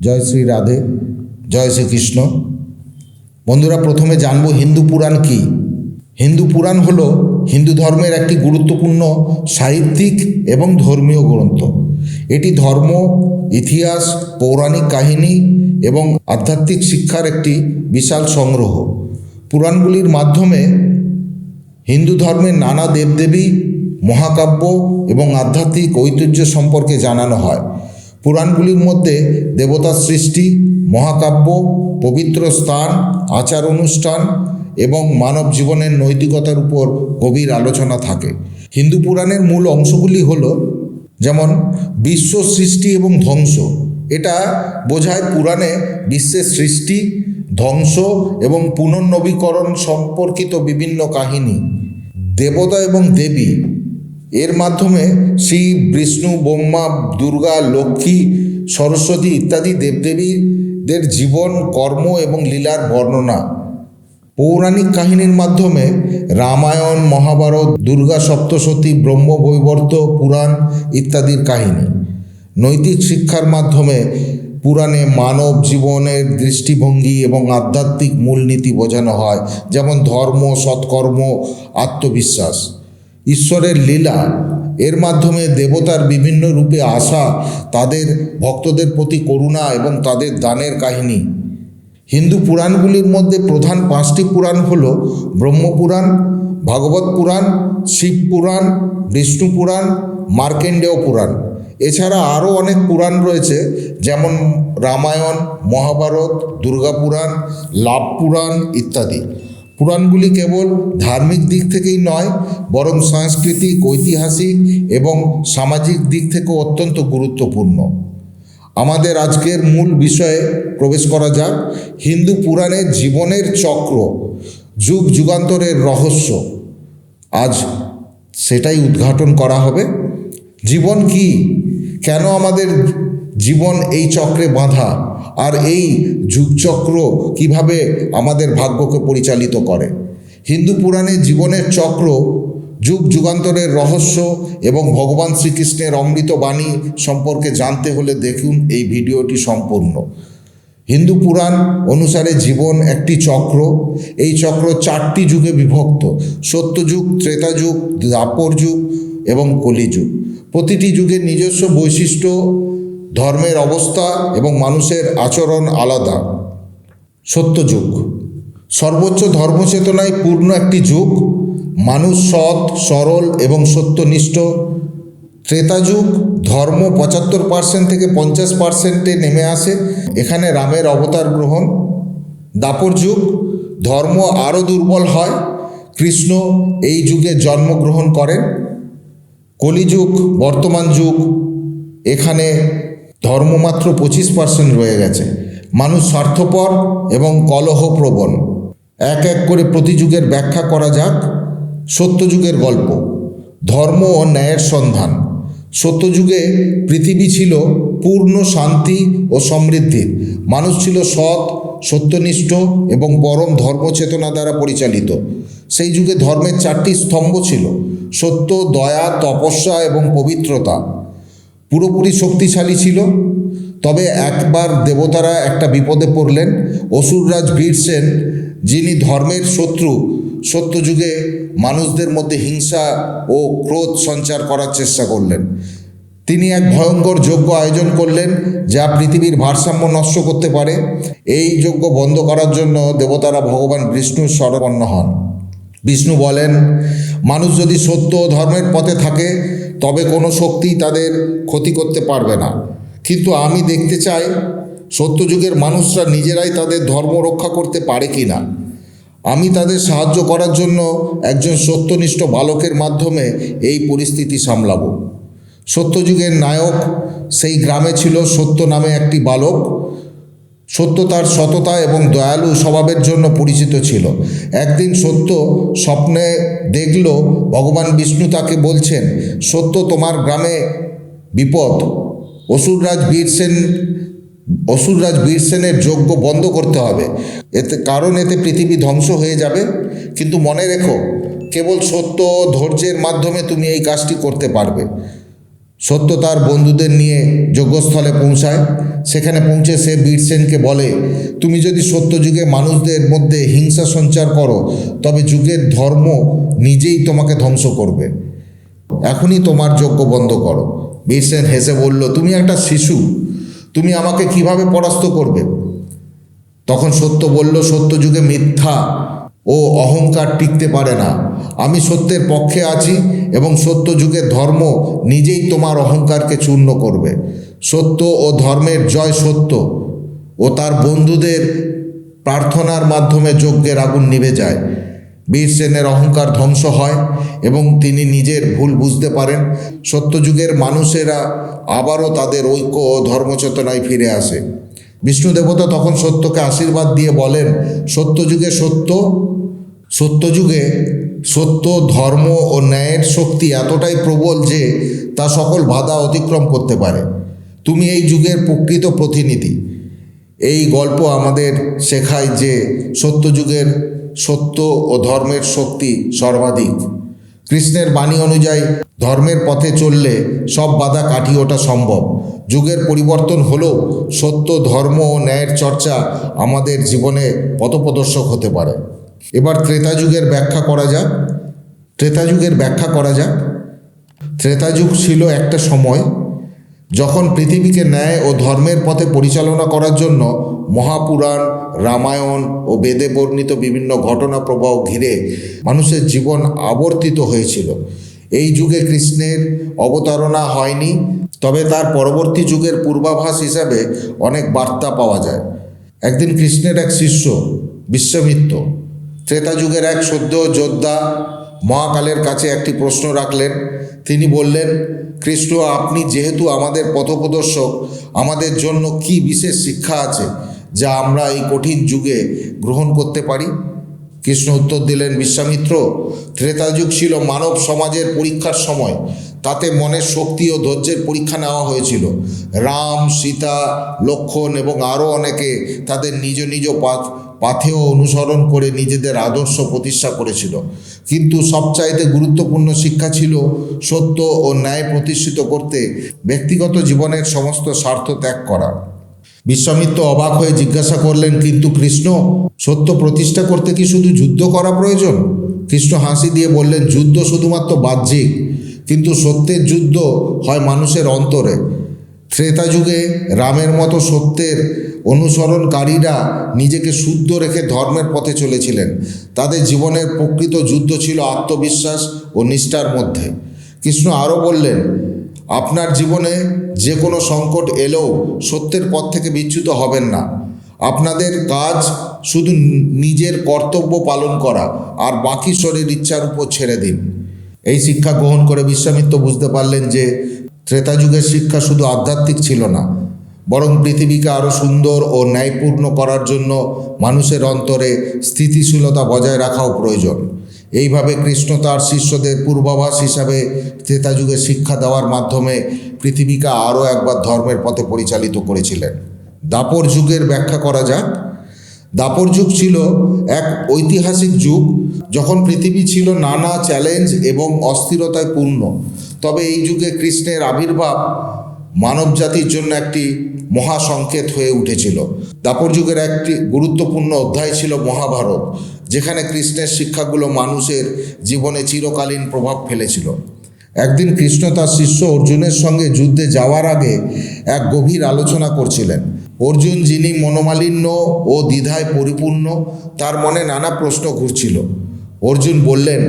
জয় শ্রী রাধে, জয় শ্রীকৃষ্ণ। বন্ধুরা, প্রথমে জানব হিন্দু পুরাণ কি। হিন্দু পুরাণ হল হিন্দু ধর্মের একটি গুরুত্বপূর্ণ সাহিত্যিক এবং ধর্মীয় গ্রন্থ। এটি ধর্ম, ইতিহাস, পৌরাণিক কাহিনী এবং আধ্যাত্মিক শিক্ষার একটি বিশাল সংগ্রহ। পুরাণগুলির মাধ্যমে হিন্দু ধর্মের নানা দেবদেবী, মহাকাব্য এবং আধ্যাত্মিক ঐতিহ্য সম্পর্কে জানানো হয়। পুরাণগুলির মধ্যে দেবতার সৃষ্টি, মহাকাব্য, পবিত্র স্থান, আচার অনুষ্ঠান এবং মানব জীবনের নৈতিকতার উপর গভীর আলোচনা থাকে। হিন্দু পুরাণের মূল অংশগুলি হল, যেমন, বিশ্ব সৃষ্টি এবং ধ্বংস। এটা বোঝায় পুরাণে বিশ্বের সৃষ্টি, ধ্বংস এবং পুনর্নবীকরণ সম্পর্কিত বিভিন্ন কাহিনী। দেবতা এবং দেবী এর মাধ্যমে শিব বিষ্ণু, ব্রহ্মা, দুর্গা, লক্ষ্মী, সরস্বতী ইত্যাদি দেবদেবীদের জীবন, কর্ম এবং লীলার বর্ণনা। পৌরাণিক কাহিনীর মাধ্যমে রামায়ণ, মহাভারত, দুর্গা সপ্তশতী ব্রহ্মবৈবর্ত পুরাণ ইত্যাদির কাহিনী। নৈতিক শিক্ষার মাধ্যমে পুরাণে মানব জীবনের দৃষ্টিভঙ্গি এবং আধ্যাত্মিক মূলনীতি বোঝানো হয়, যেমন ধর্ম, সৎকর্ম, আত্মবিশ্বাস। ঈশ্বরের লীলা, এর মাধ্যমে দেবতার বিভিন্ন রূপে আসা তাদের ভক্তদের প্রতি করুণা এবং তাদের দানের কাহিনী। হিন্দু পুরাণগুলির মধ্যে প্রধান পাঁচটি পুরাণ হল ব্রহ্মপুরাণ ভাগবত পুরাণ, শিব পুরাণ, বিষ্ণু পুরাণ, মার্কেন্ডেয় পুরাণ। এছাড়া আরও অনেক পুরাণ রয়েছে, যেমন রামায়ণ, মহাভারত, দুর্গা পুরাণ, লাভ পুরাণ ইত্যাদি। পুরাণগুলি কেবল ধার্মিক দিক থেকেই নয়, বরং সাংস্কৃতিক, ঐতিহাসিক এবং সামাজিক দিক থেকেও অত্যন্ত গুরুত্বপূর্ণ। আমাদের আজকের মূল বিষয়ে প্রবেশ করা যাক। হিন্দু পুরাণের জীবনের চক্র, যুগ যুগান্তরের রহস্য। আজ সেটাই উদ্ঘাটন করা হবে। জীবন কি? কেন আমাদের জীবন এই চক্রে বাঁধা? আর এই যুগচক্র কীভাবে আমাদের ভাগ্যকে পরিচালিত করে? হিন্দু পুরাণে জীবনের চক্র, যুগ যুগান্তরের রহস্য এবং ভগবান শ্রীকৃষ্ণের অমৃত বাণী সম্পর্কে জানতে হলে দেখুন এই ভিডিওটি সম্পূর্ণ। হিন্দু পুরাণ অনুসারে জীবন একটি চক্র। এই চক্র চারটি যুগে বিভক্ত সত্যযুগ ত্রেতাযুগ দ্বাপর যুগ এবং কলিযুগ প্রতিটি যুগের নিজস্ব বৈশিষ্ট্য ধর্মের অবস্থা এবং মানুষের আচরণ আলাদা। সত্যযুগ সর্বোচ্চ ধর্মচেতনায় পূর্ণ একটি যুগ। মানুষ সৎ, সরল এবং সত্যনিষ্ঠ। ত্রেতাযুগ ধর্ম পঁচাত্তর পার্সেন্ট থেকে পঞ্চাশ পার্সেন্টে নেমে আসে। এখানে রামের অবতার গ্রহণ। দাপর যুগ, ধর্ম আরও দুর্বল হয়। কৃষ্ণ এই যুগে জন্মগ্রহণ করেন। কলিযুগ, বর্তমান যুগ। এখানে ধর্ম মাত্র পঁচিশ পার্সেন্ট রয়ে গেছে। মানুষ স্বার্থপর এবং কলহপ্রবণ। এক এক করে প্রতিযুগের ব্যাখ্যা করা যাক। সত্যযুগের গল্প। ধর্ম ও ন্যায়ের সন্ধান। সত্যযুগে পৃথিবী ছিল পূর্ণ শান্তি ও সমৃদ্ধির মানুষ ছিল সৎ, সত্যনিষ্ঠ এবং পরম ধর্মচেতনা দ্বারা পরিচালিত। সেই যুগে ধর্মের চারটি স্তম্ভ ছিল। সত্য, দয়া, তপস্যা এবং পবিত্রতা। পুরোপুরি শক্তিশালী ছিল। তবে একবার দেবতারা একটা বিপদে পড়লেন, অসুররাজ বীরসেন যিনি ধর্মের শত্রু, সত্যযুগে মানুষদের মধ্যে হিংসা ও ক্রোধ সঞ্চার করার চেষ্টা করলেন। তিনি এক ভয়ঙ্কর যজ্ঞ আয়োজন করলেন, যা পৃথিবীর ভারসাম্য নষ্ট করতে পারে। এই যজ্ঞ বন্ধ করার জন্য দেবতারা ভগবান বিষ্ণুর শরণাপন্ন হন। বিষ্ণু বলেন, মানুষ যদি সত্য ও ধর্মের পথে থাকে তবে কোনো শক্তি তাদের ক্ষতি করতে পারবে না। কিন্তু আমি দেখতে চাই, সত্যযুগের মানুষরা নিজেরাই তাদের ধর্ম রক্ষা করতে পারে কি না আমি তাদের সাহায্য করার জন্য একজন সত্যনিষ্ঠ বালকের মাধ্যমে এই পরিস্থিতি সামলাব। সত্যযুগের নায়ক সেই গ্রামে ছিল সত্য নামে একটি বালক। সত্য তার সততা এবং দয়ালু স্বভাবের জন্য পরিচিত ছিল। একদিন সত্য স্বপ্নে দেখল, ভগবান বিষ্ণু তাকে বলছেন, সত্য তোমার গ্রামে বিপদ। অসুররাজ বীরসেন, অসুররাজ বীরসেনের যজ্ঞ বন্ধ করতে হবে। এতে কারণ এতে পৃথিবী ধ্বংস হয়ে যাবে। কিন্তু মনে রেখো, কেবল সত্য ধৈর্যের মাধ্যমে তুমি এই কাজটি করতে পারবে। সত্য তার বন্ধুদের নিয়ে যজ্ঞস্থলে পৌঁছায়। সেখানে পৌঁছে সে বীরসেনকে বলে, তুমি যদি সত্য যুগে মানুষদের মধ্যে হিংসা সঞ্চার করো, তবে যুগের ধর্ম নিজেই তোমাকে ধ্বংস করবে। এখনই তোমার যজ্ঞ বন্ধ করো। বীরসেন হেসে বলল, তুমি একটা শিশু, তুমি আমাকে কীভাবে পরাস্ত করবে? তখন সত্য বলল সত্য যুগে মিথ্যা ও অহংকার টিকতে পারে না। আমি সত্যের পক্ষে আছি এবং সত্য যুগের ধর্ম নিজেই তোমার অহংকারকে চূর্ণ করবে। সত্য ও ধর্মের জয় সত্য। ও তার বন্ধুদের প্রার্থনার মাধ্যমে যজ্ঞের আগুন নিভে যায়। বীর সেনের অহংকার ধ্বংস হয় এবং তিনি নিজের ভুল বুঝতে পারেন। সত্যযুগের মানুষেরা আবারও তাদের ঐক্য ও ধর্মচেতনায় ফিরে আসে। বিষ্ণু দেবতা তখন সত্যকে আশীর্বাদ দিয়ে বলেন, সত্যযুগে সত্য সত্যযুগে সত্য, ধর্ম ও ন্যায়ের শক্তি এতটাই প্রবল যে তা সকল বাধা অতিক্রম করতে পারে। তুমি এই যুগের প্রকৃত প্রতিনিধি। এই গল্প আমাদের শেখায় যে সত্যযুগের সত্য ও ধর্মের শক্তি সর্বাধিক। কৃষ্ণের বাণী অনুযায়ী ধর্মের পথে চললে সব বাধা কাটিয়ে ওঠা সম্ভব। যুগের পরিবর্তন হলেও সত্য, ধর্ম ও ন্যায়ের চর্চা আমাদের জীবনে পথপ্রদর্শক হতে পারে। এবার ত্রেতা যুগের ব্যাখ্যা করা যাক। ত্রেতা যুগের ব্যাখ্যা করা যাক। ত্রেতা যুগ ছিল একটা সময় যখন পৃথিবীকে ন্যায় ও ধর্মের পথে পরিচালনা করার জন্য মহাপুরাণ, রামায়ণ ও বেদে বর্ণিত বিভিন্ন ঘটনা প্রবাহ ঘিরে মানুষের জীবন আবর্তিত হয়েছিল। এই যুগে কৃষ্ণের অবতারণা হয়নি, তবে তার পরবর্তী যুগের পূর্বাভাস হিসাবে অনেক বার্তা পাওয়া যায়। একদিন কৃষ্ণের এক শিষ্য, বিশ্বমিত্র, ত্রেতা যুগের এক সদ্য যোদ্ধা মহাকালের কাছে একটি প্রশ্ন রাখলেন। তিনি বললেন, কৃষ্ণ, আপনি যেহেতু আমাদের পথপ্রদর্শক, আমাদের জন্য কি বিশেষ শিক্ষা আছে যা আমরা এই কঠিন যুগে গ্রহণ করতে পারি? কৃষ্ণ উত্তর দিলেন, বিশ্বামিত্র ত্রেতা যুগ ছিল মানব সমাজের পরীক্ষার সময়। তাতে মনের শক্তি ও ধৈর্যের পরীক্ষা নেওয়া হয়েছিল। রাম, সীতা, লক্ষণ এবং আরও অনেকে তাদের নিজ নিজ পাথ পাথেও অনুসরণ করে নিজেদের আদর্শ প্রতিষ্ঠা করেছিল। কিন্তু সবচাইতে গুরুত্বপূর্ণ শিক্ষা ছিল সত্য ও ন্যায় প্রতিষ্ঠিত করতে, ব্যক্তিগত জীবনের সমস্ত স্বার্থ ত্যাগ করা। বিশ্বামিত্র অবাক হয়ে জিজ্ঞাসা করলেন, কিন্তু কৃষ্ণ, সত্য প্রতিষ্ঠা করতে কি শুধু যুদ্ধ করা প্রয়োজন? কৃষ্ণ হাসি দিয়ে বললেন, যুদ্ধ শুধুমাত্র বাহ্যিক। কিন্তু সত্যের যুদ্ধ হয় মানুষের অন্তরে। ত্রেতা যুগে রামের মতো সত্যের অনুসরণকারীরা নিজেকে শুদ্ধ রেখে ধর্মের পথে চলেছিলেন। তাদের জীবনের প্রকৃত যুদ্ধ ছিল আত্মবিশ্বাস ও নিষ্ঠার মধ্যে। কৃষ্ণ আরও বললেন, আপনার জীবনে যে কোনো সংকট এলেও সত্যের পথ থেকে বিচ্যুত হবেন না। আপনাদের কাজ শুধু নিজের কর্তব্য পালন করা, আর বাকি শরীর ইচ্ছার উপর ছেড়ে দিন। এই শিক্ষা গ্রহণ করে বিশ্বামিত্র বুঝতে পারলেন যে ত্রেতা যুগের শিক্ষা শুধু আধ্যাত্মিক ছিল না, বরং পৃথিবীকে আরও সুন্দর ও ন্যায়পূর্ণ করার জন্য মানুষের অন্তরে স্থিতিশীলতা বজায় রাখাও প্রয়োজন। এইভাবে কৃষ্ণ তার শিষ্যদের পূর্বাভাস হিসাবে ত্রেতা যুগে শিক্ষা দেওয়ার মাধ্যমে পৃথিবীকে আরও একবার ধর্মের পথে পরিচালিত করেছিলেন। দাপর যুগের ব্যাখ্যা করা যাক। দাপর যুগ ছিল এক ঐতিহাসিক যুগ যখন পৃথিবী ছিল নানা চ্যালেঞ্জ এবং অস্থিরতায় পূর্ণ। তবে এই যুগে কৃষ্ণের আবির্ভাব মানবজাতির জন্য একটি মহাসংকেত হয়ে উঠেছিল। দাপর যুগের একটি গুরুত্বপূর্ণ অধ্যায় ছিল মহাভারত, যেখানে কৃষ্ণের শিক্ষাগুলো মানুষের জীবনে চিরকালীন প্রভাব ফেলেছিল। একদিন কৃষ্ণ তার শিষ্য অর্জুনের সঙ্গে যুদ্ধে যাওয়ার আগে এক গভীর আলোচনা করছিলেন। অর্জুন যিনি মনোমালিন্য ও দ্বিধায় পরিপূর্ণ, তার মনে নানা প্রশ্ন ঘুরছিল। অর্জুন বললেন,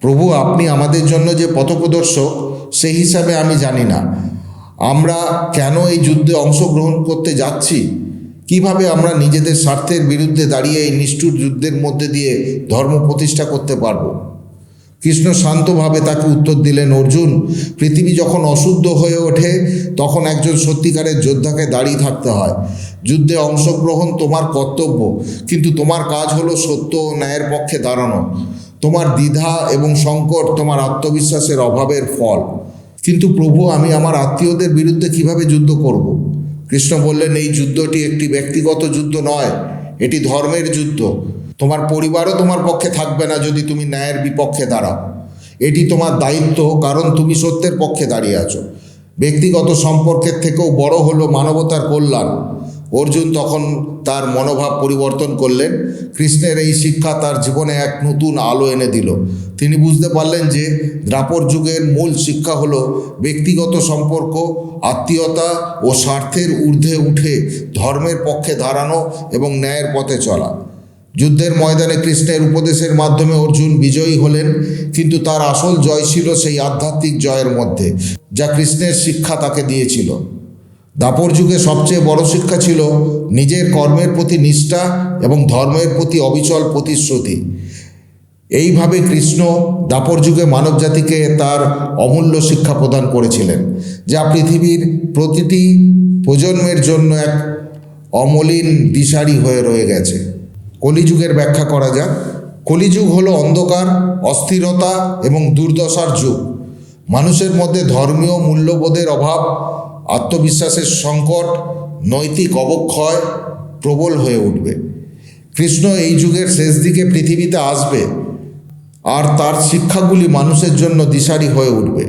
প্রভু, আপনি আমাদের জন্য যে পথপ্রদর্শক সেই হিসাবে আমি জানি না। আমরা কেন এই যুদ্ধে অংশগ্রহণ করতে যাচ্ছি? কীভাবে আমরা নিজেদের স্বার্থের বিরুদ্ধে দাঁড়িয়ে এই নিষ্ঠুর যুদ্ধের মধ্যে দিয়ে ধর্ম প্রতিষ্ঠা করতে পারব? কৃষ্ণ শান্তভাবে তাকে উত্তর দিলেন, অর্জুন, পৃথিবী যখন অশুদ্ধ হয়ে ওঠে, তখন একজন সত্যিকারের যোদ্ধাকে দাঁড়িয়ে থাকতে হয়। যুদ্ধে অংশগ্রহণ তোমার কর্তব্য, কিন্তু তোমার কাজ হলো সত্য ও ন্যায়ের পক্ষে দাঁড়ানো। তোমার দ্বিধা এবং সংকট তোমার আত্মবিশ্বাসের অভাবের ফল। কিন্তু প্রভু, আমি আমার আত্মীয়দের বিরুদ্ধে কীভাবে যুদ্ধ করব। কৃষ্ণ বললেন, এই যুদ্ধটি একটি ব্যক্তিগত যুদ্ধ নয়, এটি ধর্মের যুদ্ধ। তোমার পরিবারও তোমার পক্ষে থাকবে না যদি তুমি ন্যায়ের বিপক্ষে দাঁড়াও। এটি তোমার দায়িত্ব, কারণ তুমি সত্যের পক্ষে দাঁড়িয়ে আছো। ব্যক্তিগত সম্পর্কের থেকেও বড় হলো মানবতার কল্যাণ। অর্জুন তখন তার মনোভাব পরিবর্তন করলেন। কৃষ্ণের এই শিক্ষা তার জীবনে এক নতুন আলো এনে দিল। তিনি বুঝতে পারলেন যে দ্রাপর যুগের মূল শিক্ষা হলো ব্যক্তিগত সম্পর্ক, আত্মীয়তা ও স্বার্থের ঊর্ধ্বে উঠে ধর্মের পক্ষে দাঁড়ানো এবং ন্যায়ের পথে চলা। যুদ্ধের ময়দানে কৃষ্ণের উপদেশের মাধ্যমে অর্জুন বিজয়ী হলেন, কিন্তু তার আসল জয় ছিল সেই আধ্যাত্মিক জয়ের মধ্যে, যা কৃষ্ণের শিক্ষা তাকে দিয়েছিল। দাপর যুগে সবচেয়ে বড় শিক্ষা ছিল নিজের কর্মের প্রতি নিষ্ঠা এবং ধর্মের প্রতি অবিচল প্রতিশ্রুতি। এইভাবে কৃষ্ণ দাপর যুগে মানবজাতিকে তার অমূল্য শিক্ষা প্রদান করেছিলেন, যা পৃথিবীর প্রতিটি প্রজন্মের জন্য এক অমলিন দিশারি হয়ে রয়ে গেছে। কলিযুগের ব্যাখ্যা করা যাক। কলিযুগ হলো অন্ধকার, অস্থিরতা এবং দুর্দশার যুগ। মানুষের মধ্যে ধর্মীয় মূল্যবোধের অভাব, আত্মবিশ্বাসের সংকট, নৈতিক অবক্ষয় প্রবল হয়ে উঠবে। কৃষ্ণ এই যুগের শেষ দিকে পৃথিবীতে আসবে আর তার শিক্ষাগুলি মানুষের জন্য দিশারি হয়ে উঠবে।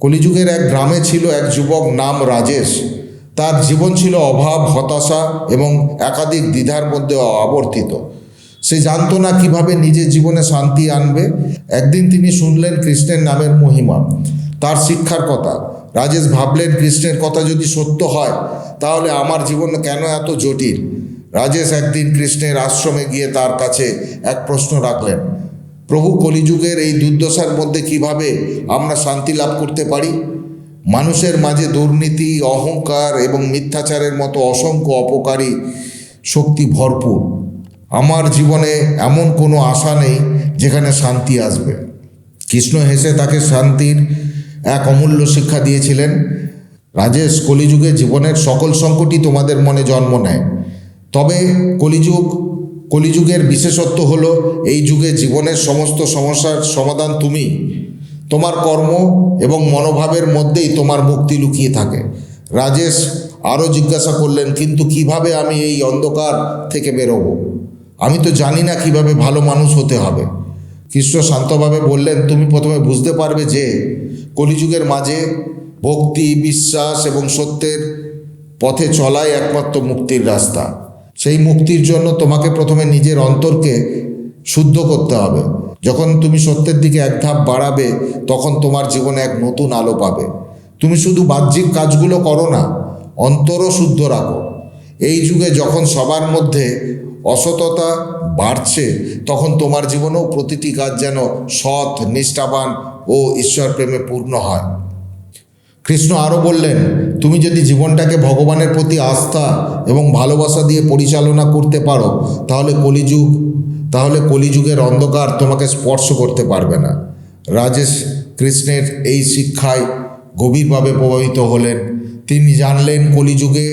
কলিযুগের এক গ্রামে ছিল এক যুবক নাম রাজেশ। তার জীবন ছিল অভাব, হতাশা এবং একাধিক দ্বিধার মধ্যে আবর্তিত। সে জানতো না কীভাবে নিজের জীবনে শান্তি আনবে। একদিন তিনি শুনলেন কৃষ্ণের নামের মহিমা। তার শিক্ষার কথা। রাজেশ ভাবলেন, কৃষ্ণের কথা যদি সত্য হয়, তাহলে আমার জীবন কেন এত জটিল? রাজেশ একদিন কৃষ্ণের আশ্রমে গিয়ে তার কাছে এক প্রশ্ন রাখলেন, প্রভু, কলিযুগের এই দুর্দশার মধ্যে কীভাবে আমরা শান্তি লাভ করতে পারি? মানুষের মাঝে দুর্নীতি, অহংকার এবং মিথ্যাচারের মতো অসংখ্য অপকারী শক্তি ভরপুর। আমার জীবনে এমন কোনো আশা নেই যেখানে শান্তি আসবে। কৃষ্ণ হেসে তাকে শান্তির এক অমূল্য শিক্ষা দিয়েছিলেন। রাজেশ, কলিযুগে জীবনের সকল সংকটই তোমাদের মনে জন্ম নেয়। তবে কলিযুগ, কলিযুগের বিশেষত্ব হলো, এই যুগে জীবনের সমস্ত সমস্যার সমাধান তুমি। তোমার কর্ম এবং মনোভাবের মধ্যেই তোমার মুক্তি লুকিয়ে থাকে। রাজেশ আরও জিজ্ঞাসা করলেন, কিন্তু কীভাবে আমি এই অন্ধকার থেকে বেরোবো? আমি তো জানি না কীভাবে ভালো মানুষ হতে হবে। কৃষ্ণ শান্তভাবে বললেন, তুমি প্রথমে বুঝতে পারবে যে কলিযুগের মাঝে ভক্তি, বিশ্বাস এবং সত্যের পথে চলাই একমাত্র মুক্তির রাস্তা। সেই মুক্তির জন্য তোমাকে প্রথমে নিজের অন্তরকে শুদ্ধ করতে হবে। যখন তুমি সত্যের দিকে এক ধাপ বাড়াবে, তখন তোমার জীবনে এক নতুন আলো পাবে। তুমি শুধু বাহ্যিক কাজগুলো করো না, অন্তরও শুদ্ধ রাখো। এই যুগে যখন সবার মধ্যে অসততা বাড়ছে, তখন তোমার জীবনেও প্রতিটি কাজ যেন সৎ, নিষ্ঠাবান ও ঈশ্বর প্রেমে পূর্ণ হয়। কৃষ্ণ আরও বললেন, তুমি যদি জীবনটাকে ভগবানের প্রতি আস্থা এবং ভালোবাসা দিয়ে পরিচালনা করতে পারো, তাহলে কলিযুগ, তাহলে কলিযুগের অন্ধকার তোমাকে স্পর্শ করতে পারবে না। রাজেশ কৃষ্ণের এই শিক্ষায় গভীরভাবে প্রভাবিত হলেন। তিনি জানলেন, কলিযুগে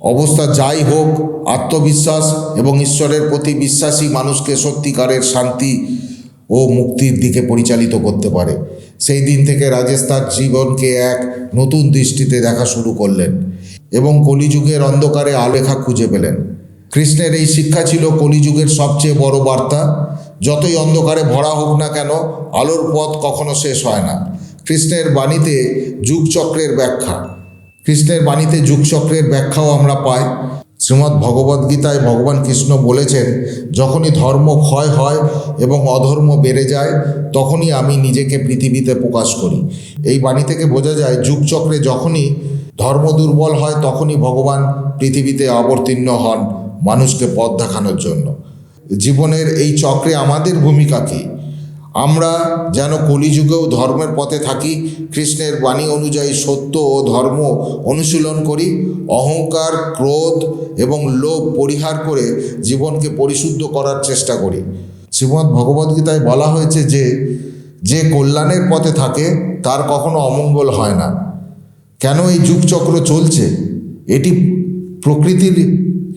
অবস্থা যাই হোক, আত্মবিশ্বাস এবং ঈশ্বরের প্রতি বিশ্বাসী মানুষকে সত্যিকারের শান্তি ও মুক্তির দিকে পরিচালিত করতে পারে। সেই দিন থেকে রাজেশ তার জীবনকে এক নতুন দৃষ্টিতে দেখা শুরু করলেন এবং কলিযুগের অন্ধকারে আলেখা খুঁজে পেলেন। কৃষ্ণের এই শিক্ষা ছিল কলিযুগের সবচেয়ে বড় বার্তা। যতই অন্ধকারে ভরা হোক না কেন, আলোর পথ কখনো শেষ হয় না। কৃষ্ণের বাণীতে যুগচক্রের ব্যাখ্যা। কৃষ্ণের বাণীতে যুগচক্রের ব্যাখ্যাও আমরা পাই। শ্রীমদ্ ভগবদ্গীতায় ভগবান কৃষ্ণ বলেছেন, যখনই ধর্ম ক্ষয় হয় এবং অধর্ম বেড়ে যায়, তখনই আমি নিজেকে পৃথিবীতে প্রকাশ করি। এই বাণী থেকে বোঝা যায়, যুগচক্রে যখনই ধর্ম দুর্বল হয়, তখনই ভগবান পৃথিবীতে অবতীর্ণ হন মানুষকে পথ দেখানোর জন্য। জীবনের এই চক্রে আমাদের ভূমিকা কী? আমরা যেন কলিযুগেও ধর্মের পথে থাকি, কৃষ্ণের বাণী অনুযায়ী সত্য ও ধর্ম অনুশীলন করি, অহংকার, ক্রোধ এবং লোভ পরিহার করে জীবনকে পরিশুদ্ধ করার চেষ্টা করি। শ্রীমদ্ ভগবদ্গীতায় বলা হয়েছে যে যে কল্যাণের পথে থাকে, তার কখনো অমঙ্গল হয় না। কেন এই যুগচক্র চলছে? এটি প্রকৃতির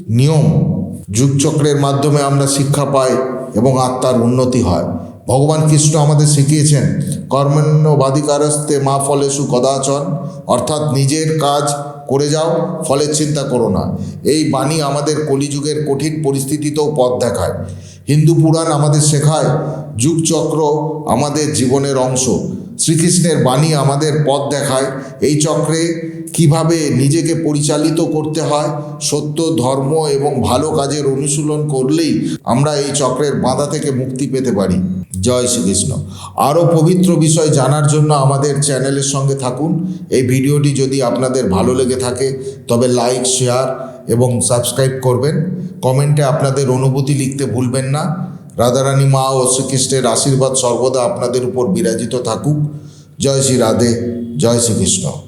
নিয়ম। যুগচক্রের মাধ্যমে আমরা শিক্ষা পাই এবং আত্মার উন্নতি হয়। ভগবান কৃষ্ণ আমাদের শিখিয়েছেন কর্মণ্যবাধিকারস্তে মা ফলেসু কদাচন অর্থাৎ নিজের কাজ করে যাও, ফলের চিন্তা করো না। এই বাণী আমাদের কলিযুগের কঠিন পরিস্থিতিতেও পথ দেখায়। হিন্দু পুরাণ আমাদের শেখায়, যুগচক্র আমাদের জীবনের অংশ। শ্রীকৃষ্ণের বাণী আমাদের পথ দেখায়, এই চক্রে কীভাবে নিজেকে পরিচালিত করতে হয়, সত্য, ধর্ম এবং ভালো কাজের অনুশীলন করলেই আমরা এই চক্রের বাধা থেকে মুক্তি পেতে পারি। জয় শ্রীকৃষ্ণ। আরও পবিত্র বিষয় জানার জন্য আমাদের চ্যানেলের সঙ্গে থাকুন। এই ভিডিওটি যদি আপনাদের ভালো লেগে থাকে, তবে লাইক, শেয়ার এবং সাবস্ক্রাইব করবেন। কমেন্টে আপনাদের অনুভূতি লিখতে ভুলবেন না। রাধারানী মা ও শ্রীকৃষ্ণের আশীর্বাদ সর্বদা আপনাদের উপর বিরাজিত থাকুক। জয় শ্রী রাধে, জয় শ্রীকৃষ্ণ।